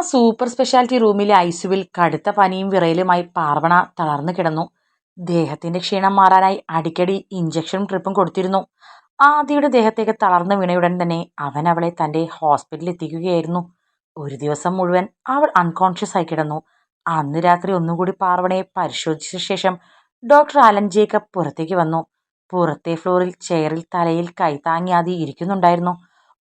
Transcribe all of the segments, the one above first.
Super speciality റൂമിലെ ഐസുവിൽ കടുത്ത പനിയും വിറയലുമായി പാർവണ തളർന്നു കിടന്നു. ദേഹത്തിന്റെ ക്ഷീണം മാറാനായി അടിക്കടി ഇഞ്ചക്ഷനും ട്രിപ്പും കൊടുത്തിരുന്നു. ആദിയുടെ ദേഹത്തേക്ക് തളർന്നു വീണയുടൻ തന്നെ അവൻ അവളെ തന്റെ ഹോസ്പിറ്റലിൽ എത്തിക്കുകയായിരുന്നു. ഒരു ദിവസം മുഴുവൻ അവൾ അൺകോൺഷ്യസ് ആയി കിടന്നു. അന്ന് രാത്രി ഒന്നുകൂടി പാർവണയെ പരിശോധിച്ച ശേഷം ഡോക്ടർ അലൻ ജേക്കബ് പുറത്തേക്ക് വന്നു. പുറത്തെ ഫ്ലോറിൽ ചെയറിൽ തലയിൽ കൈത്താങ്ങി ആദി ഇരിക്കുന്നുണ്ടായിരുന്നു.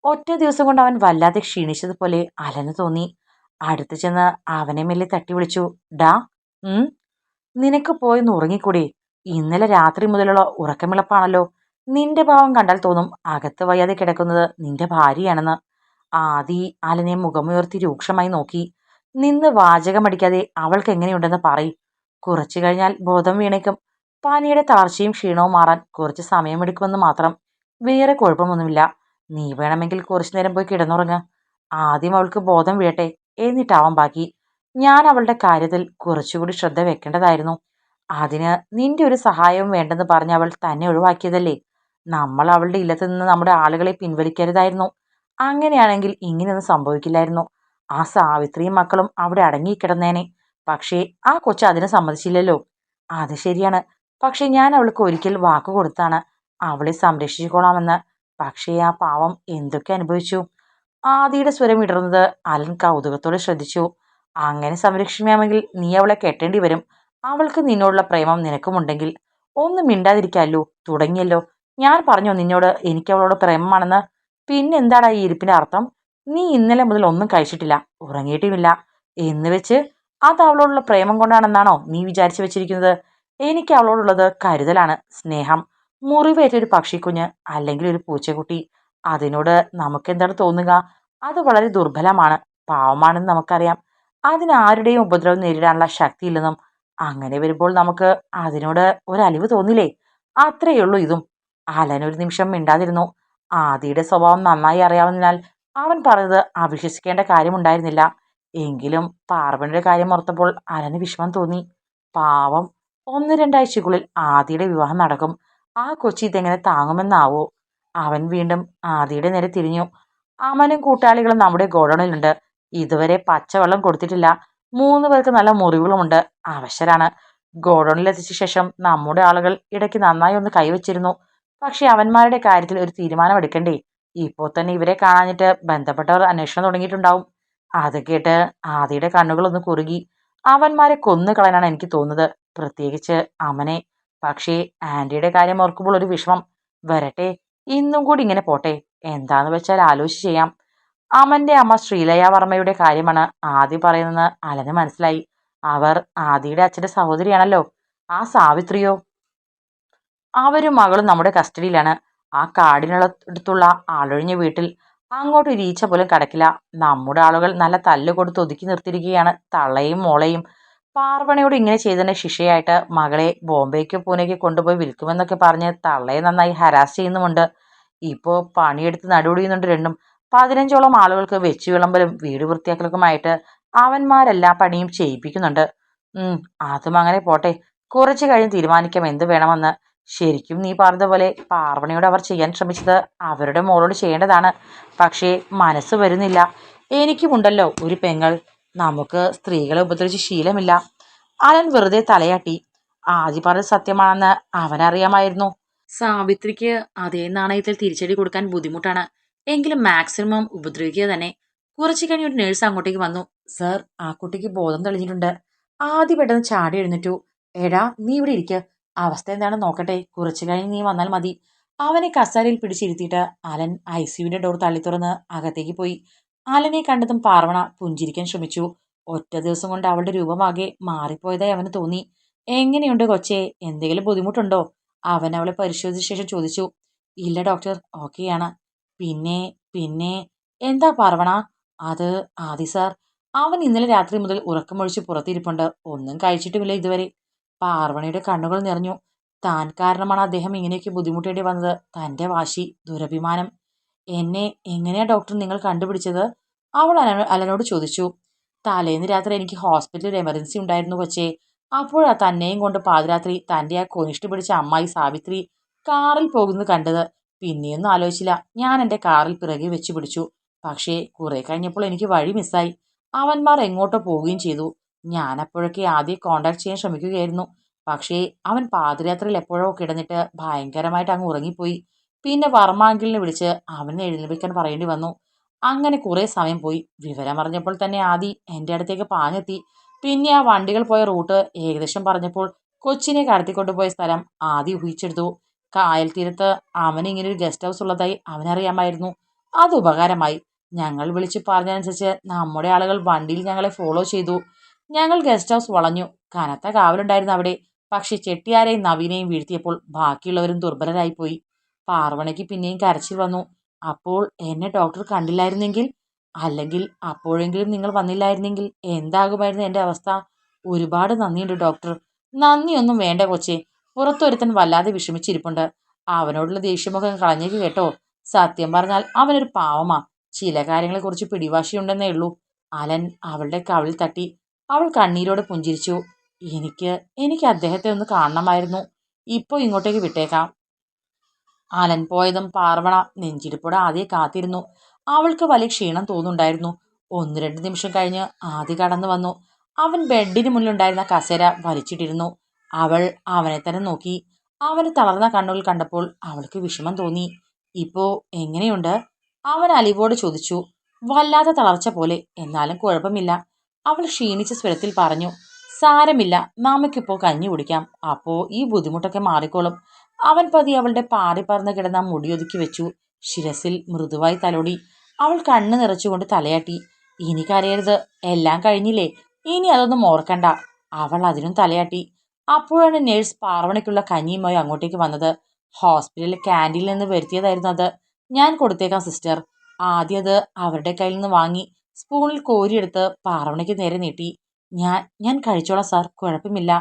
ഒറ്റ ദിവസം കൊണ്ട് അവൻ വല്ലാതെ ക്ഷീണിച്ചതുപോലെ അലന് തോന്നി. അടുത്ത് ചെന്ന് അവനെ മെല്ലെ തട്ടി വിളിച്ചു ഡാ ഉം നിനക്ക് പോയെന്ന് ഉറങ്ങിക്കൂടി? ഇന്നലെ രാത്രി മുതലുള്ള ഉറക്കമിളപ്പാണല്ലോ. നിന്റെ ഭാവം കണ്ടാൽ തോന്നും അകത്ത് വയ്യാതെ കിടക്കുന്നത് നിന്റെ ഭാര്യയാണെന്ന്. ആദി അലനെ മുഖമുയർത്തി രൂക്ഷമായി നോക്കി. നിന്ന് വാചകമടിക്കാതെ അവൾക്ക് എങ്ങനെയുണ്ടെന്ന് പറയും. കുറച്ചു കഴിഞ്ഞാൽ ബോധം വീണേക്കും. പാനിയുടെ തളർച്ചയും ക്ഷീണവും മാറാൻ കുറച്ച് സമയമെടുക്കുമെന്ന് മാത്രം. വേറെ കുഴപ്പമൊന്നുമില്ല. നീ വേണമെങ്കിൽ കുറച്ചു നേരം പോയി കിടന്നുറങ്ങ്. ആദ്യം അവൾക്ക് ബോധം വീഴട്ടെ. എന്നിട്ടാവാം ബാക്കി. ഞാൻ അവളുടെ കാര്യത്തിൽ കുറച്ചുകൂടി ശ്രദ്ധ വെക്കേണ്ടതായിരുന്നു. അതിന് നിന്റെ ഒരു സഹായവും വേണ്ടെന്ന് പറഞ്ഞ് അവൾ തന്നെ ഒഴിവാക്കിയതല്ലേ? നമ്മൾ അവളുടെ ഇല്ലത്ത് നിന്ന് നമ്മുടെ ആളുകളെ പിൻവലിക്കരുതായിരുന്നു. അങ്ങനെയാണെങ്കിൽ ഇങ്ങനെയൊന്നും സംഭവിക്കില്ലായിരുന്നു. ആ സാവിത്രിയും മക്കളും അവിടെ അടങ്ങിക്കിടന്നേനെ. പക്ഷേ ആ കൊച്ചു അതിനെ സമ്മതിച്ചില്ലല്ലോ. അത് ശരിയാണ്. പക്ഷേ ഞാൻ അവൾക്ക് ഒരിക്കൽ വാക്ക് കൊടുത്താണ് അവളെ സംരക്ഷിച്ചുകൊള്ളാമെന്ന്. പക്ഷേ ആ പാവം എന്തൊക്കെ അനുഭവിച്ചു? ആദിയുടെ സ്വരം ഇടർന്നത് അലൻ കൗതുകത്തോടെ ശ്രദ്ധിച്ചു. അങ്ങനെ സംരക്ഷിക്കാമെങ്കിൽ നീ അവളെ കെട്ടേണ്ടി വരും. അവൾക്ക് നിന്നോടുള്ള പ്രേമം നിനക്കുമുണ്ടെങ്കിൽ ഒന്നും മിണ്ടാതിരിക്കാമല്ലോ തുടങ്ങിയല്ലോ. ഞാൻ പറഞ്ഞു നിന്നോട് എനിക്ക് അവളോട് പ്രേമമാണെന്ന്. പിന്നെന്താടാ ഈ ഇരിപ്പിന്റെ അർത്ഥം? നീ ഇന്നലെ മുതൽ ഒന്നും കഴിച്ചിട്ടില്ല. ഉറങ്ങിയിട്ടുമില്ല. എന്ന് വെച്ച് അത് അവളോടുള്ള പ്രേമം കൊണ്ടാണെന്നാണോ നീ വിചാരിച്ചു വെച്ചിരിക്കുന്നത്? എനിക്ക് അവളോടുള്ളത് കരുതലാണ് സ്നേഹം. മുറിവേറ്റൊരു പക്ഷിക്കുഞ്ഞ് അല്ലെങ്കിൽ ഒരു പൂച്ചക്കുട്ടി. അതിനോട് നമുക്കെന്താണ് തോന്നുക? അത് വളരെ ദുർബലമാണ് പാവമാണെന്ന് നമുക്കറിയാം. അതിന് ആരുടെയും ഉപദ്രവം നേരിടാനുള്ള ശക്തി ഇല്ലെന്നും അങ്ങനെ വരുമ്പോൾ നമുക്ക് അതിനോട് ഒരലിവ് തോന്നില്ലേ? അത്രയുള്ളൂ ഇതും. അലൻ ഒരു നിമിഷം മിണ്ടാതിരുന്നു. ആദിയുടെ സ്വഭാവം നന്നായി അറിയാവുന്നതിനാൽ അവൻ പറഞ്ഞത് അവിശ്വസിക്കേണ്ട കാര്യമുണ്ടായിരുന്നില്ല. എങ്കിലും പാർവണിയുടെ കാര്യം ഓർത്തപ്പോൾ അലന് വിഷമം തോന്നി. പാവം ഒന്ന് രണ്ടാഴ്ചക്കുള്ളിൽ ആദിയുടെ വിവാഹം നടക്കും. ആ കൊച്ചി ഇതെങ്ങനെ താങ്ങുമെന്നാവോ? അവൻ വീണ്ടും ആദിയുടെ നേരെ തിരിഞ്ഞു. അവനും കൂട്ടാളികളും നമ്മുടെ ഗോഡൗണിലുണ്ട്. ഇതുവരെ പച്ചവെള്ളം കൊടുത്തിട്ടില്ല. മൂന്ന് പേർക്ക് നല്ല മുറിവുകളുമുണ്ട്. അവശരാണ് ഗോഡൗണിലെത്തിച്ച ശേഷം നമ്മുടെ ആളുകൾ ഇടയ്ക്ക് നന്നായി ഒന്ന് കൈവച്ചിരുന്നു. പക്ഷെ അവന്മാരുടെ കാര്യത്തിൽ ഒരു തീരുമാനം എടുക്കണ്ടേ ഇപ്പോൾ തന്നെ ഇവരെ കാണാഞ്ഞിട്ട് ബന്ധപ്പെട്ടവർ അന്വേഷണം തുടങ്ങിയിട്ടുണ്ടാവും. അത് കേട്ട് ആദിയുടെ കണ്ണുകളൊന്ന് കുറുകി. അവന്മാരെ കൊന്നു കളയാനാണ് എനിക്ക് തോന്നുന്നത്. പ്രത്യേകിച്ച് അമനെ. പക്ഷേ ആന്റിയുടെ കാര്യം ഓർക്കുമ്പോൾ ഒരു വിഷമം. വരട്ടെ ഇന്നും കൂടി ഇങ്ങനെ പോട്ടെ. എന്താന്ന് വെച്ചാൽ ആലോചിച്ച് ചെയ്യാം. അമന്റെ അമ്മ ശ്രീലയ വർമ്മയുടെ കാര്യമാണ് ആദി പറയുന്നത്. അലന് മനസ്സിലായി. അവർ ആദിയുടെ അച്ഛന്റെ സഹോദരിയാണല്ലോ. ആ സാവിത്രിയോ? അവരും മകളും നമ്മുടെ കസ്റ്റഡിയിലാണ്. ആ കാടിനടുത്തുള്ള ആളൊഴിഞ്ഞ വീട്ടിൽ അങ്ങോട്ട് രീച്ച പോലും കടക്കില്ല. നമ്മുടെ ആളുകൾ നല്ല തല്ല് കൊടുത്ത് ഒതുക്കി നിർത്തിയിരിക്കുകയാണ്. തള്ളയും മോളയും. പാർവണയോട് ഇങ്ങനെ ചെയ്തതിന് ശിക്ഷയായിട്ട് മകളെ ബോംബെക്കോ പൂനെക്ക് കൊണ്ടുപോയി വിൽക്കുമെന്നൊക്കെ പറഞ്ഞ് തള്ളയെ നന്നായി ഹരാസ് ചെയ്യുന്നുമുണ്ട്. ഇപ്പോൾ പണിയെടുത്ത് നടുവൊടിയുന്നുണ്ട് രണ്ടും. പതിനഞ്ചോളം ആളുകൾക്ക് വെച്ച് വിളമ്പലും വീട് വൃത്തിയാക്കലൊക്കെയുമായിട്ട് അവന്മാരെല്ലാ പണിയും ചെയ്യിപ്പിക്കുന്നുണ്ട്. അതും അങ്ങനെ പോട്ടെ. കുറച്ച് കഴിഞ്ഞ് തീരുമാനിക്കാം എന്ത് വേണമെന്ന്. ശരിക്കും നീ പറഞ്ഞതുപോലെ പാർവണിയോട് അവർ ചെയ്യാൻ ശ്രമിച്ചത് അവരുടെ മോളോട് ചെയ്യേണ്ടതാണ്. പക്ഷേ മനസ്സ് വരുന്നില്ല. എനിക്കുമുണ്ടല്ലോ ഒരു പെങ്ങൾ. നമുക്ക് സ്ത്രീകളെ ഉപദ്രവിച്ച് ശീലമില്ല. അലൻ വെറുതെ തലയാട്ടി. ആദ്യ പറഞ്ഞത് സത്യമാണെന്ന് അവനറിയാമായിരുന്നു. സാവിത്രിക്ക് അതേ നാണയത്തിൽ തിരിച്ചടി കൊടുക്കാൻ ബുദ്ധിമുട്ടാണ്. എങ്കിലും മാക്സിമം ഉപദ്രവിക്കുക തന്നെ. കുറച്ചു കഴിഞ്ഞ് ഒരു നേഴ്സ് അങ്ങോട്ടേക്ക് വന്നു. സർ ആ കുട്ടിക്ക് ബോധം തെളിഞ്ഞിട്ടുണ്ട്. ആദ്യം പെട്ടെന്ന് ചാടി എഴുന്നേറ്റു. എടാ നീ ഇവിടെ ഇരിക്ക. അവസ്ഥ എന്താണെന്ന് നോക്കട്ടെ. കുറച്ചു കഴിഞ്ഞ് നീ വന്നാൽ മതി. അവനെ കസാരയിൽ പിടിച്ചിരുത്തിയിട്ട് അലൻ ഐ സിയുവിന്റെ ഡോർ തള്ളി തുറന്ന് അകത്തേക്ക് പോയി. അലനെ കണ്ടതും പാർവണ പുഞ്ചിരിക്കാൻ ശ്രമിച്ചു. ഒറ്റ ദിവസം കൊണ്ട് അവളുടെ രൂപമാകെ മാറിപ്പോയതായി അവന് തോന്നി. എങ്ങനെയുണ്ട് കൊച്ചേ? എന്തെങ്കിലും ബുദ്ധിമുട്ടുണ്ടോ? അവൻ അവളെ പരിശോധിച്ച ശേഷം ചോദിച്ചു ഇല്ല ഡോക്ടർ ഓക്കെയാണ് പിന്നെ പിന്നെ എന്താ പാർവണ? അത് ആദി സാർ അവൻ ഇന്നലെ രാത്രി മുതൽ ഉറക്കമൊഴിച്ച് പുറത്തിരിപ്പുണ്ട്. ഒന്നും കഴിച്ചിട്ടുമില്ല ഇതുവരെ. പാർവണയുടെ കണ്ണുകൾ നിറഞ്ഞു. താൻ കാരണമാണ് അദ്ദേഹം ഇങ്ങനെയൊക്കെ ബുദ്ധിമുട്ടേണ്ടി വന്നത്. തന്റെ വാശി ദുരഭിമാനം. എന്നെ എങ്ങനെയാ ഡോക്ടർ നിങ്ങൾ കണ്ടുപിടിച്ചത്? അവൾ അലന അലനോട് ചോദിച്ചു. തലേന്ന് രാത്രി എനിക്ക് ഹോസ്പിറ്റലിൽ എമർജൻസി ഉണ്ടായിരുന്നു കൊച്ചേ. അപ്പോഴാ തന്നെയും കൊണ്ട് പാതിരാത്രി തന്റെ ആ കൊനിഷ്ടി പിടിച്ച അമ്മായി സാവിത്രി കാറിൽ പോകുന്നത് കണ്ടത്. പിന്നെയൊന്നും ആലോചിച്ചില്ല. ഞാൻ എന്റെ കാറിൽ പിറകെ വെച്ച് പിടിച്ചു. പക്ഷേ കുറെ കഴിഞ്ഞപ്പോൾ എനിക്ക് വഴി മിസ്സായി. അവന്മാർ എങ്ങോട്ടോ പോവുകയും ചെയ്തു. ഞാൻ അപ്പോഴൊക്കെ ആദ്യം കോണ്ടാക്ട് ചെയ്യാൻ ശ്രമിക്കുകയായിരുന്നു. പക്ഷേ അവൻ പാതിരാത്രിയിൽ എപ്പോഴോ കിടന്നിട്ട് ഭയങ്കരമായിട്ട് അങ്ങ് ഉറങ്ങിപ്പോയി. പിന്നെ വർമാങ്കിളിനെ വിളിച്ച് അവനെ എഴുന്നേൽപ്പിക്കാൻ പറയേണ്ടി വന്നു. അങ്ങനെ കുറേ സമയം പോയി. വിവരം അറിഞ്ഞപ്പോൾ തന്നെ ആദി എന്റെ അടുത്തേക്ക് പാഞ്ഞെത്തി. പിന്നെ ആ വണ്ടികൾ പോയ റൂട്ട് ഏകദേശം പറഞ്ഞപ്പോൾ കൊച്ചിനെ കടത്തിക്കൊണ്ടുപോയ സ്ഥലം ആദ്യം ഊഹിച്ചെടുത്തു. കായൽ തീരത്ത് അവന് ഇങ്ങനെ ഒരു ഗസ്റ്റ് ഹൗസ് ഉള്ളതായി അവനറിയാമായിരുന്നു. അത് ഉപകാരമായി. ഞങ്ങൾ വിളിച്ചു പറഞ്ഞതനുസരിച്ച് നമ്മുടെ ആളുകൾ വണ്ടിയിൽ ഞങ്ങളെ ഫോളോ ചെയ്തു. ഞങ്ങൾ ഗസ്റ്റ് ഹൗസ് വളഞ്ഞു. കനത്ത കാവലുണ്ടായിരുന്നു അവിടെ. പക്ഷെ ചെട്ടിയാരെയും നവീനെയും വീഴ്ത്തിയപ്പോൾ ബാക്കിയുള്ളവരും ദുർബലരായിപ്പോയി. പാർവണയ്ക്ക് പിന്നെയും കരച്ചിൽ വന്നു. അപ്പോൾ എന്നെ ഡോക്ടർ കണ്ടില്ലായിരുന്നെങ്കിൽ അല്ലെങ്കിൽ അപ്പോഴെങ്കിലും നിങ്ങൾ വന്നില്ലായിരുന്നെങ്കിൽ എന്താകുമായിരുന്നു എന്റെ അവസ്ഥ? ഒരുപാട് നന്ദിയുണ്ട് ഡോക്ടർ നന്ദിയൊന്നും വേണ്ട കൊച്ചേ. പുറത്തൊരുത്തൻ വല്ലാതെ വിഷമിച്ചിരിപ്പുണ്ട്. അവനോടുള്ള ദേഷ്യമൊക്കെ കളഞ്ഞേക്ക് കേട്ടോ. സത്യം പറഞ്ഞാൽ അവനൊരു പാവമാ. ചില കാര്യങ്ങളെക്കുറിച്ച് പിടിവാശിയുണ്ടെന്നേ ഉള്ളൂ. അലൻ അവളുടെ കവിളിൽ തട്ടി അവൾ കണ്ണീരോടെ പുഞ്ചിരിച്ചു. എനിക്ക് എനിക്ക് അദ്ദേഹത്തെ ഒന്ന് കാണണമായിരുന്നു. ഇപ്പോൾ ഇങ്ങോട്ടേക്ക് വിട്ടേക്കാം. അലൻ പോയതും പാർവണ നെഞ്ചിരിപ്പോടെ ആദ്യം കാത്തിരുന്നു. അവൾക്ക് വലിയ ക്ഷീണം തോന്നുന്നുണ്ടായിരുന്നു. ഒന്ന് രണ്ട് നിമിഷം കഴിഞ്ഞ് ആദ്യ കടന്നു വന്നു. അവൻ ബെഡിന് മുന്നിലുണ്ടായിരുന്ന കസേര വലിച്ചിട്ടിരുന്നു. അവൾ അവനെ തന്നെ നോക്കി. അവന് തളർന്ന കണ്ണുകൾ കണ്ടപ്പോൾ അവൾക്ക് വിഷമം തോന്നി. ഇപ്പോ എങ്ങനെയുണ്ട്? അവൻ അലിവോട് ചോദിച്ചു. വല്ലാതെ തളർച്ച പോലെ. എന്നാലും കുഴപ്പമില്ല. അവൾ ക്ഷീണിച്ച സ്വരത്തിൽ പറഞ്ഞു. സാരമില്ല. നമുക്കിപ്പോൾ കഞ്ഞി കുടിക്കാം. അപ്പോ ഈ ബുദ്ധിമുട്ടൊക്കെ മാറിക്കോളും. അവൻ പതി അവളുടെ പാറി പറന്ന് കിടന്ന മുടിയൊതുക്കി വെച്ചു. ശിരസിൽ മൃദുവായി തലോടി. അവൾ കണ്ണ് നിറച്ചുകൊണ്ട് തലയാട്ടി. ഇനി കരയരുത്. എല്ലാം കഴിഞ്ഞില്ലേ? ഇനി അതൊന്നും ഓർക്കണ്ട. അവൾ അതിനും തലയാട്ടി. അപ്പോഴാണ് നേഴ്സ് പാർവണയ്ക്കുള്ള കഞ്ഞിയുമായി അങ്ങോട്ടേക്ക് വന്നത്. ഹോസ്പിറ്റലിൽ ക്യാന്റീനിൽ നിന്ന് വരുത്തിയതായിരുന്നു അത്. ഞാൻ കൊടുത്തേക്കാം സിസ്റ്റർ ആദ്യം അത് അവരുടെ കയ്യിൽ നിന്ന് വാങ്ങി സ്പൂണിൽ കോരിയെടുത്ത് പാർവണയ്ക്ക് നേരെ നീട്ടി. ഞാൻ ഞാൻ കഴിച്ചോളാം സാർ കുഴപ്പമില്ല.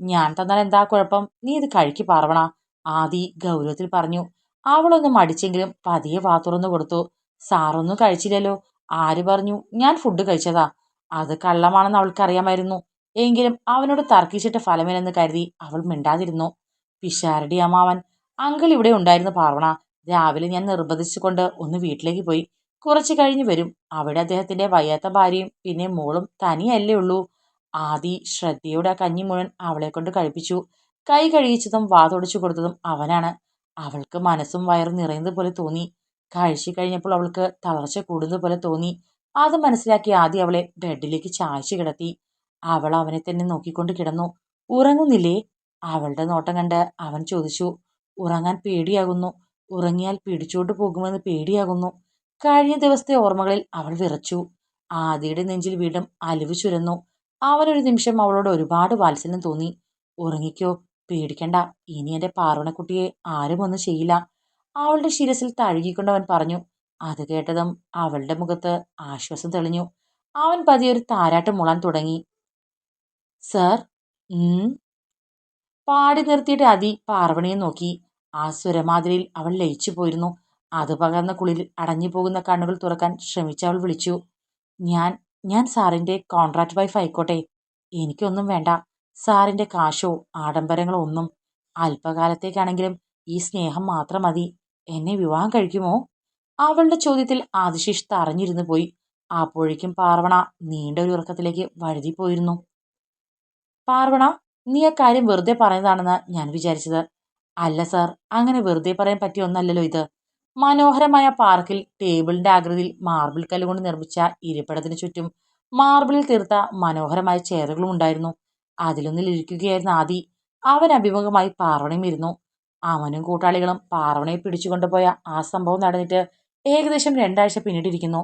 ഞാൻ തന്നാൽ എന്താ കുഴപ്പം? നീ ഇത് കഴിക്ക് പാർവണ. ആദി ഗൗരവത്തിൽ പറഞ്ഞു. അവളൊന്നും മടിച്ചെങ്കിലും പതിയെ വാ തുറന്നു കൊടുത്തു. സാറൊന്നും കഴിച്ചില്ലല്ലോ. ആര് പറഞ്ഞു? ഞാൻ ഫുഡ് കഴിച്ചതാ. അത് കള്ളമാണെന്ന് അവൾക്കറിയാമായിരുന്നു എങ്കിലും അവനോട് തർക്കിച്ചിട്ട് ഫലമില്ലെന്ന് കരുതി അവൾ മിണ്ടാതിരുന്നു. പിഷാരടി അമ്മാവൻ അങ്കിൾ ഇവിടെ ഉണ്ടായിരുന്നു പാർവണ. രാവിലെ ഞാൻ നിർബന്ധിച്ചുകൊണ്ട് ഒന്ന് വീട്ടിലേക്ക് പോയി. കുറച്ച് കഴിഞ്ഞ് വരും. അവിടെ അദ്ദേഹത്തിന്റെ വയ്യാത്ത ഭാര്യയും പിന്നെ മോളും തനിയല്ലേ ഉള്ളൂ. ആദി ശ്രദ്ധയോടെ ആ കഞ്ഞി മുഴുവൻ അവളെ കൊണ്ട് കഴിപ്പിച്ചു. കൈ കഴിയിച്ചതും വാതൊടിച്ചു കൊടുത്തതും അവനാണ്. അവൾക്ക് മനസ്സും വയറും നിറയുന്നത് പോലെ തോന്നി. കഴിച്ചു കഴിഞ്ഞപ്പോൾ അവൾക്ക് തളർച്ച കൂടുന്നത് പോലെ തോന്നി. അത് മനസ്സിലാക്കി ആദ്യം അവളെ ബെഡിലേക്ക് ചായച്ചു കിടത്തി. അവൾ അവനെ തന്നെ നോക്കിക്കൊണ്ട് കിടന്നു. ഉറങ്ങുന്നില്ലേ? അവളുടെ നോട്ടം കണ്ട് അവൻ ചോദിച്ചു. ഉറങ്ങാൻ പേടിയാകുന്നു. ഉറങ്ങിയാൽ പിടിച്ചോണ്ട് പോകുമെന്ന് പേടിയാകുന്നു. കഴിഞ്ഞ ദിവസത്തെ ഓർമ്മകളിൽ അവൾ വിറച്ചു. ആദിയുടെ നെഞ്ചിൽ വീണ്ടും അലിവ് ചുരന്നു. അവനൊരു നിമിഷം അവളോട് ഒരുപാട് വാത്സല്യം തോന്നി. ഉറങ്ങിക്കോ. പേടിക്കണ്ട. ഇനി എന്റെ പാറുണക്കുട്ടിയെ ആരും ഒന്നും ചെയ്യില്ല. അവളുടെ ശിരസിൽ തഴുകിക്കൊണ്ട് അവൻ പറഞ്ഞു അത് കേട്ടതും അവളുടെ മുഖത്ത് ആശ്വാസം തെളിഞ്ഞു. അവൻ പതിയെ ഒരു താരാട്ട് മുളാൻ തുടങ്ങി. സർ? പാടി നിർത്തിയിട്ട് അതി പാർവണിയെ നോക്കി. ആ സ്വരമാതിരിയിൽ അവൾ ലയിച്ചു പോയിരുന്നു. അത് പകർന്ന കുളിൽ അടഞ്ഞു പോകുന്ന കണ്ണുകൾ തുറക്കാൻ ശ്രമിച്ച അവൾ വിളിച്ചു. ഞാൻ ഞാൻ സാറിന്റെ കോൺട്രാക്ട് വൈഫ് ആയിക്കോട്ടെ. എനിക്കൊന്നും വേണ്ട. സാറിന്റെ കാശോ ആഡംബരങ്ങളോ ഒന്നും. അല്പകാലത്തേക്കാണെങ്കിലും ഈ സ്നേഹം മാത്രം മതി. എന്നെ വിവാഹം കഴിക്കുമോ? അവളുടെ ചോദ്യത്തിൽ ആദിശേഷ് തറഞ്ഞിരുന്നു പോയി. അപ്പോഴേക്കും പാർവണ നീണ്ട ഒരു ഉറക്കത്തിലേക്ക് വഴുതിപ്പോയിരുന്നു. പാർവണ നീ ആ കാര്യം വെറുതെ പറയുന്നതാണെന്ന് ഞാൻ വിചാരിച്ചത്. അല്ല സാർ അങ്ങനെ വെറുതെ പറയാൻ പറ്റിയ ഒന്നല്ലല്ലോ ഇത്. മനോഹരമായ പാർക്കിൽ ടേബിളിന്റെ ആകൃതിയിൽ മാർബിൾ കല്ലുകൊണ്ട് നിർമ്മിച്ച ഇരിപ്പിടത്തിന് ചുറ്റും മാർബിളിൽ തീർത്ത മനോഹരമായ ചെയറുകളും ഉണ്ടായിരുന്നു. അതിലൊന്നിൽ ഇരിക്കുകയായിരുന്നു ആദി അവൻ അഭിമുഖമായി പാർവണയും ഇരുന്നു. അവനും കൂട്ടാളികളും പാർവണയെ പിടിച്ചുകൊണ്ടുപോയ ആ സംഭവം നടന്നിട്ട് ഏകദേശം രണ്ടാഴ്ച പിന്നിട്ടിരിക്കുന്നു.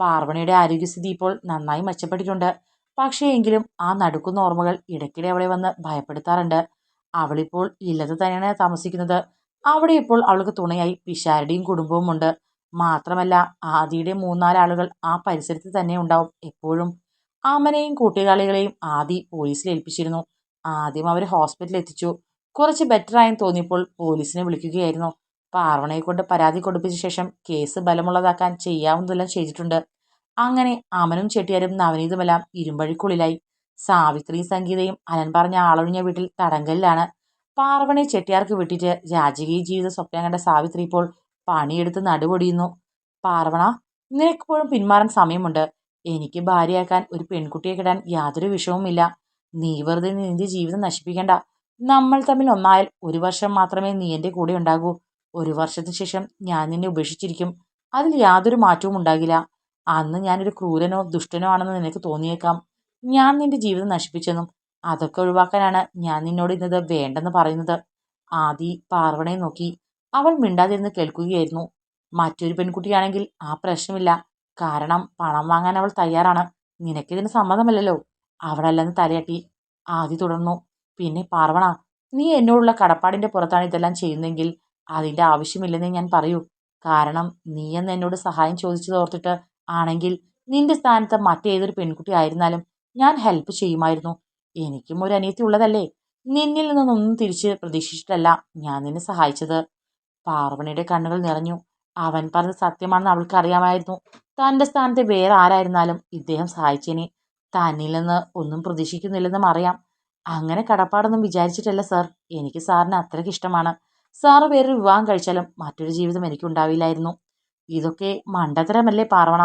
പാർവണയുടെ ആരോഗ്യസ്ഥിതി ഇപ്പോൾ നന്നായി മെച്ചപ്പെട്ടിട്ടുണ്ട്. പക്ഷേ എങ്കിലും ആ നടുക്കുന്ന ഓർമ്മകൾ ഇടയ്ക്കിടെ അവളെ വന്ന് ഭയപ്പെടുത്താറുണ്ട്. അവളിപ്പോൾ ഇല്ലത്ത് തന്നെയാണ് താമസിക്കുന്നത്. അവിടെ ഇപ്പോൾ അവൾക്ക് തുണയായി പിഷാരുടെയും കുടുംബവുമുണ്ട് മാത്രമല്ല ആദിയുടെ മൂന്നാലാളുകൾ ആ പരിസരത്ത് തന്നെ ഉണ്ടാവും എപ്പോഴും. അമ്മനെയും കൂട്ടുകാളികളെയും ആദി പോലീസിൽ ഏൽപ്പിച്ചിരുന്നു. ആദ്യം അവർ ഹോസ്പിറ്റലിൽ എത്തിച്ചു. കുറച്ച് ബെറ്റർ ആയെന്ന് തോന്നിയപ്പോൾ പോലീസിനെ വിളിക്കുകയായിരുന്നു. പാർവണയെ കൊണ്ട് പരാതി കൊടുപ്പിച്ച ശേഷം കേസ് ബലമുള്ളതാക്കാൻ ചെയ്യാവുന്നതെല്ലാം ചെയ്തിട്ടുണ്ട്. അങ്ങനെ അമനും ചെട്ടിയാരും നവനീതുമെല്ലാം ഇരുമ്പഴിക്കുള്ളിലായി. സാവിത്രിയും സംഗീതയും അനൻ പറഞ്ഞ ആളൊഴിഞ്ഞ വീട്ടിൽ തടങ്കലിലാണ്. പാർവണയെ ചെട്ടിയാർക്ക് വിട്ടിട്ട് രാജകീയ ജീവിത സ്വപ്നം കണ്ട സാവിത്രി ഇപ്പോൾ പണിയെടുത്ത് നടുപൊടിയുന്നു. പാർവണ നിനക്കിപ്പോഴും പിന്മാറാൻ സമയമുണ്ട്. എനിക്ക് ഭാര്യയാക്കാൻ ഒരു പെൺകുട്ടിയെ കിടാൻ യാതൊരു വിഷമവുമില്ല. നീ വെറുതെ നിന്റെ ജീവിതം നശിപ്പിക്കണ്ട. നമ്മൾ തമ്മിൽ ഒന്നായാൽ ഒരു വർഷം മാത്രമേ നീ എന്റെ കൂടെ ഉണ്ടാകൂ. ഒരു വർഷത്തിന് ശേഷം ഞാൻ നിന്നെ ഉപേക്ഷിച്ചിരിക്കും. അതിൽ യാതൊരു മാറ്റവും ഉണ്ടാകില്ല. അന്ന് ഞാനൊരു ക്രൂരനോ ദുഷ്ടനോ ആണെന്ന് നിനക്ക് തോന്നിയേക്കാം. ഞാൻ നിന്റെ ജീവിതം നശിപ്പിച്ചെന്നും അതൊക്കെ ഒഴിവാക്കാനാണ് ഞാൻ നിന്നോട് ഇന്നത് വേണ്ടെന്ന് പറയുന്നത്. ആദി പാർവണയെ നോക്കി അവൾ മിണ്ടാതിരുന്ന് കേൾക്കുകയായിരുന്നു. മറ്റൊരു പെൺകുട്ടിയാണെങ്കിൽ ആ പ്രശ്നമില്ല. കാരണം പണം വാങ്ങാൻ അവൾ തയ്യാറാണ്. നിനക്കിതിന് സമ്മതമല്ലല്ലോ. അവളല്ലെന്ന് തലയാട്ടി. ആദി തുടർന്നു. പിന്നെ പാർവണ നീ എന്നോടുള്ള കടപ്പാടിന്റെ പുറത്താണ് ഇതെല്ലാം ചെയ്യുന്നതെങ്കിൽ അതിന്റെ ആവശ്യമില്ലെന്നേ ഞാൻ പറയൂ. കാരണം നീ എന്ന് എന്നോട് സഹായം ചോദിച്ചത് ഓർത്തിട്ട് ആണെങ്കിൽ നിന്റെ സ്ഥാനത്ത് മറ്റേതൊരു പെൺകുട്ടി ആയിരുന്നാലും ഞാൻ ഹെൽപ്പ് ചെയ്യുമായിരുന്നു. എനിക്കും ഒരു അനിയത്തി ഉള്ളതല്ലേ? നിന്നിൽ നിന്നൊന്നും തിരിച്ച് പ്രതീക്ഷിച്ചിട്ടല്ല ഞാൻ നിന്നെ സഹായിച്ചത്. പാർവണിയുടെ കണ്ണുകൾ നിറഞ്ഞു. അവൻ പറഞ്ഞ സത്യമാണെന്ന് അവൾക്ക് അറിയാമായിരുന്നു. തന്റെ സ്ഥാനത്ത് വേറെ ആരായിരുന്നാലും ഇദ്ദേഹം സഹായിച്ചേനെ. തന്നിൽ നിന്ന് ഒന്നും പ്രതീക്ഷിക്കുന്നില്ലെന്നും അറിയാം. അങ്ങനെ കടപ്പാടൊന്നും വിചാരിച്ചിട്ടല്ല സാർ. എനിക്ക് സാറിനെ അത്രയ്ക്ക് ഇഷ്ടമാണ്. സാറ് വേറൊരു വിവാഹം കഴിച്ചാലും മറ്റൊരു ജീവിതം എനിക്ക് ഉണ്ടാവില്ലായിരുന്നു ഇതൊക്കെ മണ്ടത്തരമല്ലേ പാർവണ?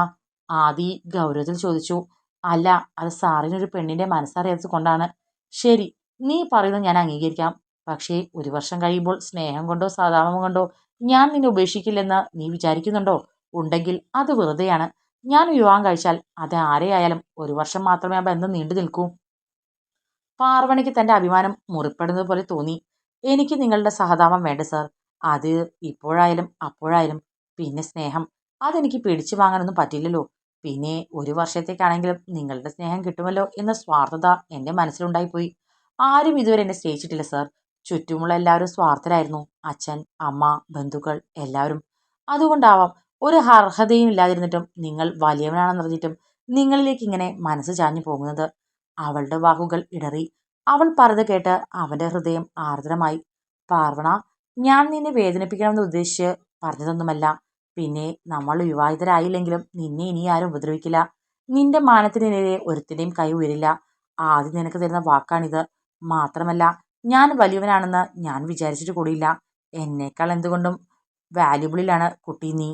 ആദി ഗൗരവത്തിൽ ചോദിച്ചു. അല്ല അത് സാറിനൊരു പെണ്ണിന്റെ മനസ്സറിയാത്തത് കൊണ്ടാണ് ശരി നീ പറയുന്നത് ഞാൻ അംഗീകരിക്കാം. പക്ഷേ ഒരു വർഷം കഴിയുമ്പോൾ സ്നേഹം കൊണ്ടോ സാധാവം കൊണ്ടോ ഞാൻ നിന്നെ ഉപേക്ഷിക്കില്ലെന്ന് നീ വിചാരിക്കുന്നുണ്ടോ? ഉണ്ടെങ്കിൽ അത് വെറുതെയാണ്. ഞാൻ വിവാഹം കഴിച്ചാൽ അത് ആരെയായാലും ഒരു വർഷം മാത്രമേ ആ ബന്ധം നീണ്ടു നിൽക്കൂ പാർവണിക്ക് തന്റെ അഭിമാനം മുറിപ്പെടുന്നത് പോലെ തോന്നി. എനിക്ക് നിങ്ങളുടെ സഹതാപം വേണ്ട സാർ അത് ഇപ്പോഴായാലും അപ്പോഴായാലും പിന്നെ സ്നേഹം. അതെനിക്ക് പിടിച്ചു വാങ്ങാനൊന്നും പറ്റില്ലല്ലോ. പിന്നെ ഒരു വർഷത്തേക്കാണെങ്കിലും നിങ്ങളുടെ സ്നേഹം കിട്ടുമല്ലോ എന്ന സ്വാർത്ഥത എന്റെ മനസ്സിലുണ്ടായിപ്പോയി. ആരും ഇതുവരെ എന്നെ സ്നേഹിച്ചിട്ടില്ല സാർ ചുറ്റുമുള്ള എല്ലാവരും സ്വാർത്ഥരായിരുന്നു. അച്ഛൻ അമ്മ ബന്ധുക്കൾ എല്ലാവരും. അതുകൊണ്ടാവാം ഒരു അർഹതയും ഇല്ലാതിരുന്നിട്ടും നിങ്ങൾ വലിയവനാണെന്നറിഞ്ഞിട്ടും നിങ്ങളിലേക്ക് ഇങ്ങനെ മനസ്സ് ചാഞ്ഞു പോകുന്നത്. അവളുടെ വാക്കുകൾ ഇടറി. അവൾ പറഞ്ഞത് കേട്ട് അവന്റെ ഹൃദയം ആർദ്രമായി. പാർവണ ഞാൻ നിന്നെ വേദനിപ്പിക്കണമെന്ന് ഉദ്ദേശിച്ച് പറഞ്ഞതൊന്നുമല്ല. പിന്നെ നമ്മൾ വിവാഹിതരായില്ലെങ്കിലും നിന്നെ ഇനി ആരും ഉപദ്രവിക്കില്ല. നിന്റെ മാനത്തിനെതിരെ ഒരുത്തിന്റെയും കൈ ഉയരില്ല. ആദ്യം നിനക്ക് തരുന്ന വാക്കാണിത്. മാത്രമല്ല ഞാൻ വലിയവനാണെന്ന് ഞാൻ വിചാരിച്ചിട്ട് കൂടിയില്ല. എന്നേക്കാൾ എന്തുകൊണ്ടും വാല്യുബിളിലാണ് കുട്ടി നീ.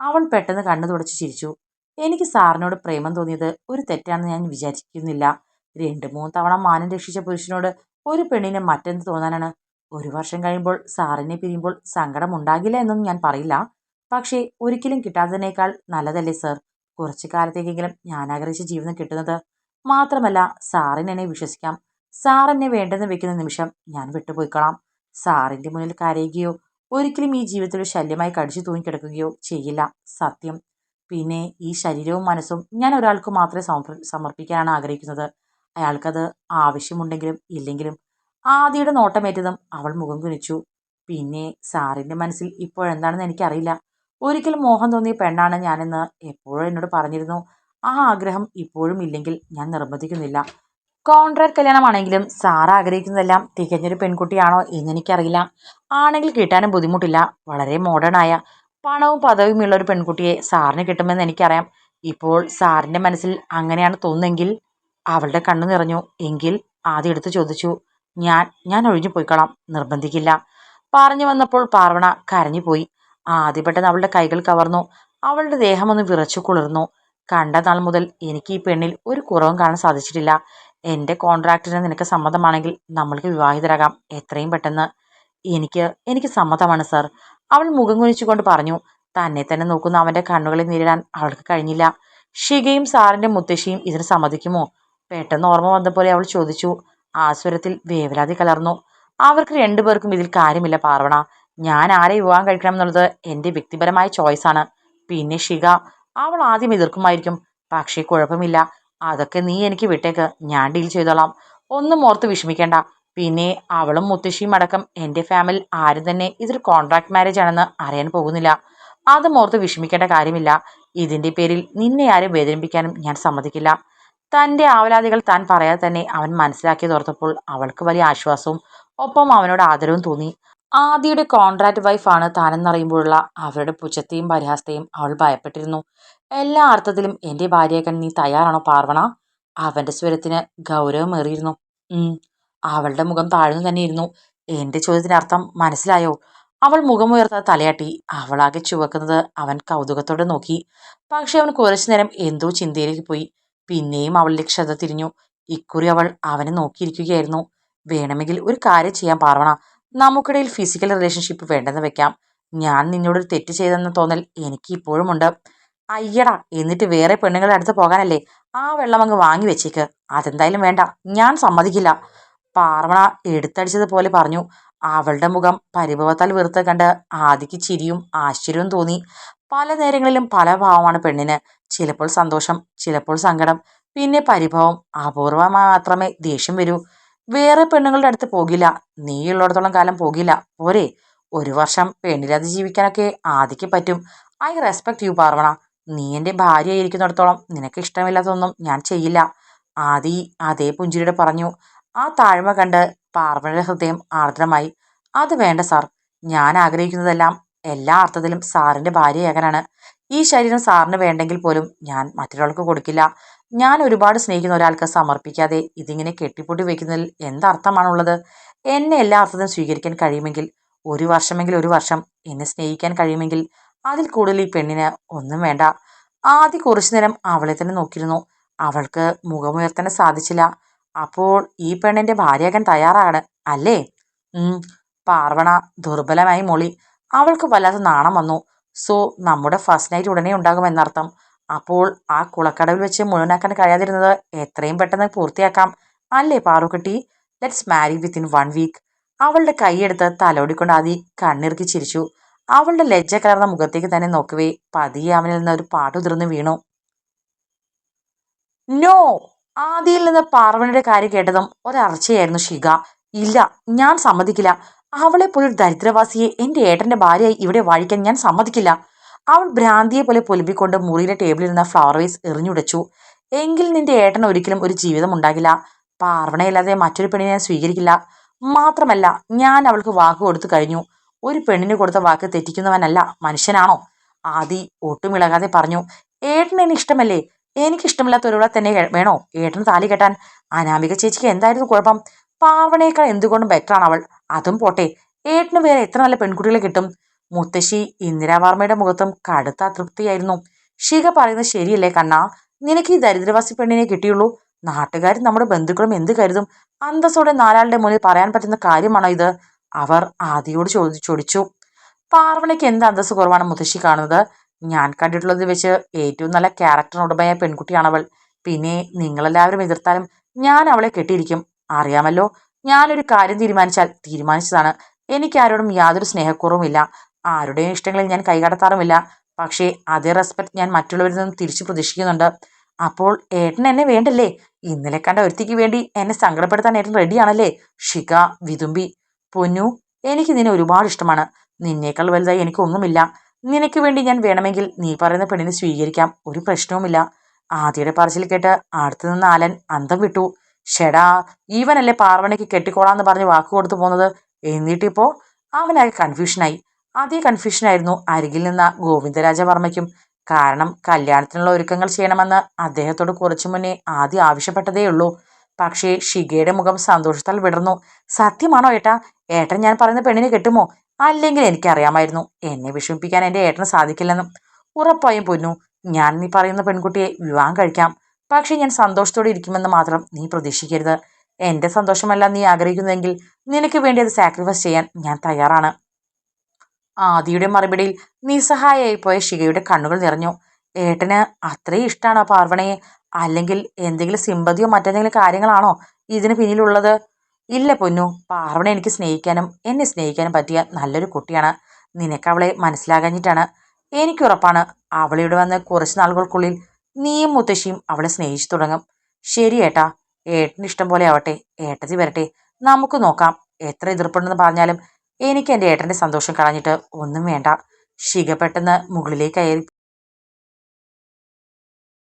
അവൾ പെട്ടെന്ന് കണ്ണു തുടച്ച് ചിരിച്ചു. എനിക്ക് സാറിനോട് പ്രേമം തോന്നിയത് ഒരു തെറ്റാണെന്ന് ഞാൻ വിചാരിക്കുന്നില്ല രണ്ട് മൂന്ന് തവണ മാനം രക്ഷിച്ച പുരുഷനോട് ഒരു പെണ്ണിനെ മറ്റെന്ത് തോന്നാനാണ്? ഒരു വർഷം കഴിയുമ്പോൾ സാറിനെ പിരിയുമ്പോൾ സങ്കടം ഉണ്ടാകില്ല എന്നൊന്നും ഞാൻ പറയില്ല. പക്ഷേ ഒരിക്കലും കിട്ടാത്തതിനേക്കാൾ നല്ലതല്ലേ സർ? കുറച്ചു കാലത്തേക്കെങ്കിലും ഞാൻ ആഗ്രഹിച്ച ജീവിതം കിട്ടുന്നത്. മാത്രമല്ല സാറിന് വിശ്വസിക്കാം. സാർ വേണ്ടെന്ന് വെക്കുന്ന നിമിഷം ഞാൻ വിട്ടുപോയിക്കോളാം. സാറിന്റെ മുന്നിൽ കരയുകയോ ഒരിക്കലും ഈ ജീവിതത്തിൽ ശല്യമായി കടിച്ചു തൂങ്ങിക്കിടക്കുകയോ ചെയ്യില്ല. സത്യം. പിന്നെ ഈ ശരീരവും മനസ്സും ഞാൻ ഒരാൾക്ക് മാത്രമേ സമർപ്പിക്കാനാണ് ആഗ്രഹിക്കുന്നത്. അയാൾക്കത് ആവശ്യമുണ്ടെങ്കിലും ഇല്ലെങ്കിലും ആദിയുടെ നോട്ടമേറ്റതും അവൾ മുഖം കുനിച്ചു. പിന്നെ സാറിന്റെ മനസ്സിൽ ഇപ്പോഴെന്താണെന്ന് എനിക്കറിയില്ല. ഒരിക്കൽ മോഹം തോന്നിയ പെണ്ണാണ് ഞാനെന്ന് എപ്പോഴും എന്നോട് പറഞ്ഞിരുന്നു. ആ ആഗ്രഹം ഇപ്പോഴും ഇല്ലെങ്കിൽ ഞാൻ നിർബന്ധിക്കുന്നില്ല. Contract കല്യാണമാണെങ്കിലും sir ആഗ്രഹിക്കുന്നതെല്ലാം തികഞ്ഞൊരു പെൺകുട്ടിയാണോ എന്നെനിക്കറിയില്ല. ആണെങ്കിൽ കിട്ടാനും ബുദ്ധിമുട്ടില്ല. വളരെ മോഡേണായ പണവും പദവിയുമുള്ള ഒരു പെൺകുട്ടിയെ സാറിന് കിട്ടുമെന്ന് എനിക്കറിയാം. ഇപ്പോൾ സാറിന്റെ മനസ്സിൽ അങ്ങനെയാണ് തോന്നുന്നെങ്കിൽ അവളുടെ കണ്ണു നിറഞ്ഞു. എങ്കിൽ ആദ്യം എടുത്തു ചോദിച്ചു ഞാൻ ഞാൻ ഒഴിഞ്ഞു പോയിക്കളാം. നിർബന്ധിക്കില്ല. പറഞ്ഞു വന്നപ്പോൾ പാർവണ കരഞ്ഞുപോയി. ആദ്യ പെട്ടെന്ന് അവളുടെ കൈകൾ കവർന്നു. അവളുടെ ദേഹമൊന്ന് വിറച്ചു കുളിർന്നു. കണ്ട നാൾ മുതൽ എനിക്ക് ഈ പെണ്ണിൽ ഒരു കുറവും കാണാൻ സാധിച്ചിട്ടില്ല. എന്റെ കോൺട്രാക്റ്റിന് നിനക്ക് സമ്മതമാണെങ്കിൽ നമ്മൾക്ക് വിവാഹിതരാകാം. എത്രയും പെട്ടെന്ന്. എനിക്ക് എനിക്ക് സമ്മതമാണ് സർ. അവൾ മുഖം കുനിച്ചുകൊണ്ട് പറഞ്ഞു തന്നെ തന്നെ നോക്കുന്ന അവന്റെ കണ്ണുകളെ നേരിടാൻ അവൾക്ക് കഴിഞ്ഞില്ല. ഷികയും സാറിന്റെ മുത്തശ്ശിയും ഇതിന് സമ്മതിക്കുമോ? പെട്ടെന്ന് ഓർമ്മ വന്നപോലെ അവൾ ചോദിച്ചു. ആ സ്വരത്തിൽ വേവലാതി കലർന്നു. അവർക്ക് രണ്ടുപേർക്കും ഇതിൽ കാര്യമില്ല പാർവണ. ഞാൻ ആരെ വിവാഹം കഴിക്കണം എന്നുള്ളത് എന്റെ വ്യക്തിപരമായ ചോയ്സാണ് പിന്നെ ഷിക അവൾ ആദ്യം എതിർക്കുമായിരിക്കും. പക്ഷേ കുഴപ്പമില്ല. അതൊക്കെ നീ എനിക്ക് വിട്ടേക്ക്. ഞാൻ ഡീൽ ചെയ്തോളാം. ഒന്നും ഓർത്ത് വിഷമിക്കേണ്ട. പിന്നെ അവളും മുത്തശ്ശിയും അടക്കം എന്റെ ഫാമിലി ആരും തന്നെ ഇതൊരു കോൺട്രാക്ട് മാരേജ് ആണെന്ന് അറിയാൻ പോകുന്നില്ല. അതും ഓർത്ത് വിഷമിക്കേണ്ട കാര്യമില്ല. ഇതിന്റെ പേരിൽ നിന്നെ ആരും വേദനിപ്പിക്കാനും ഞാൻ സമ്മതിക്കില്ല. തന്റെ ആവലാതികൾ താൻ പറയാതെ തന്നെ അവൻ മനസ്സിലാക്കിയതോർത്തപ്പോൾ അവൾക്ക് വലിയ ആശ്വാസവും ഒപ്പം അവനോട് ആദരവും തോന്നി. ആദിയുടെ കോൺട്രാക്ട് വൈഫാണ് താനെന്നറിയുമ്പോഴുള്ള അവരുടെ പുച്ഛത്തെയും പരിഹാസത്തെയും അവൾ ഭയപ്പെട്ടിരുന്നു. എല്ലാ അർത്ഥത്തിലും എന്റെ ഭാര്യയാക്കാൻ നീ തയ്യാറാണോ പാർവണ? അവന്റെ സ്വരത്തിന് ഗൗരവമേറിയിരുന്നു അവളുടെ മുഖം താഴ്ന്നു തന്നെയിരുന്നു. എന്റെ ചോദ്യത്തിന് അർത്ഥം മനസ്സിലായോ? അവൾ മുഖമുയർത്താതെ തലയാട്ടി അവളാകെ ചുവക്കുന്നത് അവൻ കൗതുകത്തോടെ നോക്കി. പക്ഷെ അവൻ കുറച്ചു നേരം എന്തോ ചിന്തയിലേക്ക് പോയി. പിന്നെയും അവളിലേക്ക് ശ്രദ്ധ തിരിഞ്ഞു. ഇക്കുറി അവൾ അവനെ നോക്കിയിരിക്കുകയായിരുന്നു. വേണമെങ്കിൽ ഒരു കാര്യം ചെയ്യാൻ പാർവണ. നമുക്കിടയിൽ ഫിസിക്കൽ റിലേഷൻഷിപ്പ് വേണ്ടെന്ന് വെക്കാം. ഞാൻ നിന്നോട് ഒരു തെറ്റ് ചെയ്തെന്ന് തോന്നൽ എനിക്ക് ഇപ്പോഴും ഉണ്ട്. അയ്യടാ എന്നിട്ട് വേറെ പെണ്ണുങ്ങളുടെ അടുത്ത് പോകാനല്ലേ? ആ വെള്ളം അങ്ങ് വാങ്ങി വെച്ചേക്ക്. അതെന്തായാലും വേണ്ട. ഞാൻ സമ്മതിക്കില്ല. പാർവണ എടുത്തടിച്ചതുപോലെ പറഞ്ഞു. അവളുടെ മുഖം പരിഭവത്താൽ വെറുത്ത് കണ്ട് ആദിക്ക് ചിരിയും ആശ്ചര്യവും തോന്നി. പല നേരങ്ങളിലും പല ഭാവമാണ് പെണ്ണിന്. ചിലപ്പോൾ സന്തോഷം ചിലപ്പോൾ സങ്കടം പിന്നെ പരിഭവം അപൂർവമായി മാത്രമേ ദേഷ്യം വരൂ. വേറെ പെണ്ണുങ്ങളുടെ അടുത്ത് പോകില്ല. നീയുള്ളിടത്തോളം കാലം പോകില്ല. പോരെ. ഒരു വർഷം പെണ്ണില്ലാതെ ജീവിക്കാനൊക്കെ ആദിക്ക് പറ്റും. I respect you Parvana. നീ എന്റെ ഭാര്യയായിരിക്കുന്നിടത്തോളം നിനക്ക് ഇഷ്ടമില്ലാത്തതൊന്നും ഞാൻ ചെയ്യില്ല. ആദി അതേ പുഞ്ചിരിയുടെ പറഞ്ഞു. ആ താഴ്മ കണ്ട് പാർവണയുടെ ഹൃദയം ആർദ്രമായി. അത് വേണ്ട സാർ. ഞാൻ ആഗ്രഹിക്കുന്നതെല്ലാം എല്ലാ അർത്ഥത്തിലും സാറിന്റെ ഭാര്യയാകാനാണ് ഈ ശരീരം സാറിന് വേണ്ടെങ്കിൽ പോലും ഞാൻ മറ്റൊരാൾക്ക് കൊടുക്കില്ല. ഞാൻ ഒരുപാട് സ്നേഹിക്കുന്ന ഒരാൾക്ക് സമർപ്പിക്കാതെ ഇതിങ്ങനെ കെട്ടിപ്പൊട്ടി വെക്കുന്നതിൽ എന്തർത്ഥമാണുള്ളത്? എന്നെ എല്ലാ അർത്ഥത്തിലും സ്വീകരിക്കാൻ കഴിയുമെങ്കിൽ ഒരു വർഷമെങ്കിൽ ഒരു വർഷം എന്നെ സ്നേഹിക്കാൻ കഴിയുമെങ്കിൽ അതിൽ കൂടുതൽ ഈ പെണ്ണിന് ഒന്നും വേണ്ട. ആദ്യ കുറച്ചു നേരം അവളെ തന്നെ നോക്കിയിരുന്നു. അവൾക്ക് മുഖമുയർത്താൻ സാധിച്ചില്ല. അപ്പോൾ ഈ പെണ്ണിന്റെ ഭാര്യയാകാൻ തയ്യാറാണ് അല്ലേ? പാർവണ ദുർബലമായി മൊളി. അവൾക്ക് വല്ലാത്ത നാണം വന്നു. സോ നമ്മുടെ ഫസ്റ്റ് നൈറ്റ് ഉടനെ ഉണ്ടാകുമെന്നർത്ഥം അപ്പോൾ ആ കുളക്കടവിൽ വെച്ച് മുഴുവനാക്കാൻ കഴിയാതിരുന്നത് എത്രയും പെട്ടെന്ന് പൂർത്തിയാക്കാം. അല്ലേ Parukutty? Let's marry within one week അവളുടെ കൈയെടുത്ത് തലോടിക്കൊണ്ട് ആദി കണ്ണിറുക്കി ചിരിച്ചു. അവളുടെ ലജ്ജ കലർന്ന മുഖത്തേക്ക് തന്നെ നോക്കവേ പതിയെ അവനിൽ നിന്ന് ഒരു പാട്ട് പാട്ടുതിർന്ന് വീണു. നോ ആദിയിൽ നിന്ന് പാർവണിയുടെ കാര്യം കേട്ടതും ഒരർച്ചയായിരുന്നു ഷിക ഇല്ല ഞാൻ സമ്മതിക്കില്ല. അവളെ പോലൊരു ദരിദ്രവാസിയെ എന്റെ ഏട്ടന്റെ ഭാര്യയായി ഇവിടെ വാഴിക്കാൻ ഞാൻ സമ്മതിക്കില്ല. അവൾ ഭ്രാന്തിയെ പോലെ പൊലിപ്പിക്കൊണ്ട് മുറിയിലെ ടേബിളിൽ നിന്ന് ഫ്ലവർ വേസ് എറിഞ്ഞുടച്ചു. എങ്കിൽ നിന്റെ ഏട്ടൻ ഒരിക്കലും ഒരു ജീവിതം ഉണ്ടാകില്ല. പാർവണയല്ലാതെ മറ്റൊരു പെണ്ണിനെ ഞാൻ സ്വീകരിക്കില്ല. മാത്രമല്ല ഞാൻ അവൾക്ക് വാക്ക് കൊടുത്തു കഴിഞ്ഞു. ഒരു പെണ്ണിന് കൊടുത്ത വാക്ക് തെറ്റിക്കുന്നവനല്ല മനുഷ്യനാണോ? ആദി ഒട്ടുമിളകാതെ പറഞ്ഞു ഏട്ടൻ എന്നെ ഇഷ്ടമല്ലേ? എനിക്കിഷ്ടമില്ലാത്ത ഒരുവിടെ തന്നെ വേണോ? ഏട്ടന് താലി കെട്ടാൻ? അനാമിക ചേച്ചിക്ക് എന്തായിരുന്നു കുഴപ്പം? പാവണേക്കാൾ എന്തുകൊണ്ടും ബെറ്ററാണ് അവൾ. അതും പോട്ടെ ഏട്ടന് വേറെ എത്ര നല്ല പെൺകുട്ടികളെ കിട്ടും. മുത്തശ്ശി ഇന്ദിരാവർമ്മയുടെ മുഖത്തും കടുത്ത അതൃപ്തിയായിരുന്നു. ശിഖ പറയുന്നത് ശരിയല്ലേ കണ്ണാ? നിനക്ക് ഈ ദരിദ്രവാസി പെണ്ണിനെ കിട്ടിയുള്ളൂ? നാട്ടുകാരും നമ്മുടെ ബന്ധുക്കളും എന്ത് കരുതും? അന്തസ്സോടെ നാലാളുടെ മുന്നിൽ പറയാൻ പറ്റുന്ന കാര്യമാണോ ഇത്? അവർ ആദിയോട് ചോദിച്ചോടിച്ചു ചൊടിച്ചു പാർവണയ്ക്ക് എന്ത് അന്തസ് കുറവാണ് മുത്തശ്ശി കാണുന്നത്? ഞാൻ കണ്ടിട്ടുള്ളത് വെച്ച് ഏറ്റവും നല്ല ക്യാരക്ടർ ഉടമയായ പെൺകുട്ടിയാണവൾ. പിന്നെ നിങ്ങളെല്ലാവരും എതിർത്താലും ഞാൻ അവളെ കെട്ടിയിരിക്കും. അറിയാമല്ലോ. ഞാനൊരു കാര്യം തീരുമാനിച്ചാൽ തീരുമാനിച്ചതാണ്. എനിക്ക് ആരോടും യാതൊരു സ്നേഹക്കുറവുമില്ല. ആരുടെയും ഇഷ്ടങ്ങളിൽ ഞാൻ കൈകടത്താറുമില്ല. പക്ഷേ അതേ റെസ്പെക്ട് ഞാൻ മറ്റുള്ളവരിൽ നിന്നും തിരിച്ചു പ്രതീക്ഷിക്കുന്നുണ്ട്. അപ്പോൾ ഏട്ടൻ എന്നെ വേണ്ടല്ലേ? ഇന്നലെ കണ്ട ഒരുത്തിക്ക് വേണ്ടി എന്നെ സങ്കടപ്പെടുത്താൻ ഏട്ടൻ റെഡിയാണല്ലേ ഷിക വിതുമ്പി പൊന്നു എനിക്ക് നിന്നെ ഒരുപാട് ഇഷ്ടമാണ്. നിന്നേക്കാൾ വലുതായി എനിക്കൊന്നുമില്ല നിനക്ക് വേണ്ടി ഞാൻ വേണമെങ്കിൽ നീ പറയുന്ന പെണ്ണിനെ സ്വീകരിക്കാം. ഒരു പ്രശ്നവുമില്ല. ആദ്യയുടെ പറച്ചിൽ കേട്ട് അടുത്തു നിന്ന് ആലൻ അന്തം വിട്ടു. ഷെടാ ഈവനല്ലേ പാർവണിക്ക് കെട്ടിക്കോളാന്ന് പറഞ്ഞ് വാക്ക് കൊടുത്തു പോകുന്നത് എന്നിട്ടിപ്പോ അവനായി കൺഫ്യൂഷനായി അതേ കൺഫ്യൂഷനായിരുന്നു അരികിൽ നിന്ന ഗോവിന്ദരാജവർമ്മയ്ക്കും. കാരണം കല്യാണത്തിനുള്ള ഒരുക്കങ്ങൾ ചെയ്യണമെന്ന് അദ്ദേഹത്തോട് കുറച്ചു മുന്നേ ആദ്യം ആവശ്യപ്പെട്ടതേ ഉള്ളൂ. പക്ഷേ ഷിഗയുടെ മുഖം സന്തോഷത്താൽ വിടർന്നു. സത്യമാണോ ഏട്ടാ? ഏട്ടൻ ഞാൻ പറയുന്ന പെണ്ണിനെ കെട്ടുമോ? അല്ലെങ്കിൽ എനിക്കറിയാമായിരുന്നു. എന്നെ വിഷമിപ്പിക്കാൻ എന്റെ ഏട്ടന് സാധിക്കില്ലെന്നും. ഉറപ്പായും പൊന്നു. ഞാൻ നീ പറയുന്ന പെൺകുട്ടിയെ വിവാഹം കഴിക്കാം. പക്ഷെ ഞാൻ സന്തോഷത്തോടെ ഇരിക്കുമെന്ന് മാത്രം നീ പ്രതീക്ഷിക്കരുത്. എന്റെ സന്തോഷമല്ല നീ ആഗ്രഹിക്കുന്നതെങ്കിൽ നിനക്ക് വേണ്ടി അത് സാക്രിഫൈസ് ചെയ്യാൻ ഞാൻ തയ്യാറാണ്. ആദിയുടെ മറുപടിയിൽ നിസ്സഹായായി പോയ ശിഖയുടെ കണ്ണുകൾ നിറഞ്ഞു. ഏട്ടന് അത്രയും ഇഷ്ടമാണോ പാർവണയെ? അല്ലെങ്കിൽ എന്തെങ്കിലും സിമ്പതിയോ മറ്റെന്തെങ്കിലും കാര്യങ്ങളാണോ ഇതിന് പിന്നിലുള്ളത്? ഇല്ല പൊന്നു പാർവണ എനിക്ക് സ്നേഹിക്കാനും എന്നെ സ്നേഹിക്കാനും പറ്റിയ നല്ലൊരു കുട്ടിയാണ്. നിനക്ക് അവളെ മനസ്സിലാകാഞ്ഞിട്ടാണ്. എനിക്കുറപ്പാണ് അവളിവിടെ വന്ന് കുറച്ച് നാളുകൾക്കുള്ളിൽ നീയും മുത്തശ്ശിയും അവളെ സ്നേഹിച്ചു തുടങ്ങും. ശരി ഏട്ടാ ഏട്ടന് ഇഷ്ടം പോലെ ആവട്ടെ ഏട്ടത്തി വരട്ടെ നമുക്ക് നോക്കാം എത്ര എതിർപ്പുണ്ടെന്ന് പറഞ്ഞാലും എനിക്ക് എന്റെ ഏട്ടന്റെ സന്തോഷം കളഞ്ഞിട്ട് ഒന്നും വേണ്ട. ശിഖ പെട്ടെന്ന് മുകളിലേക്ക് കയറി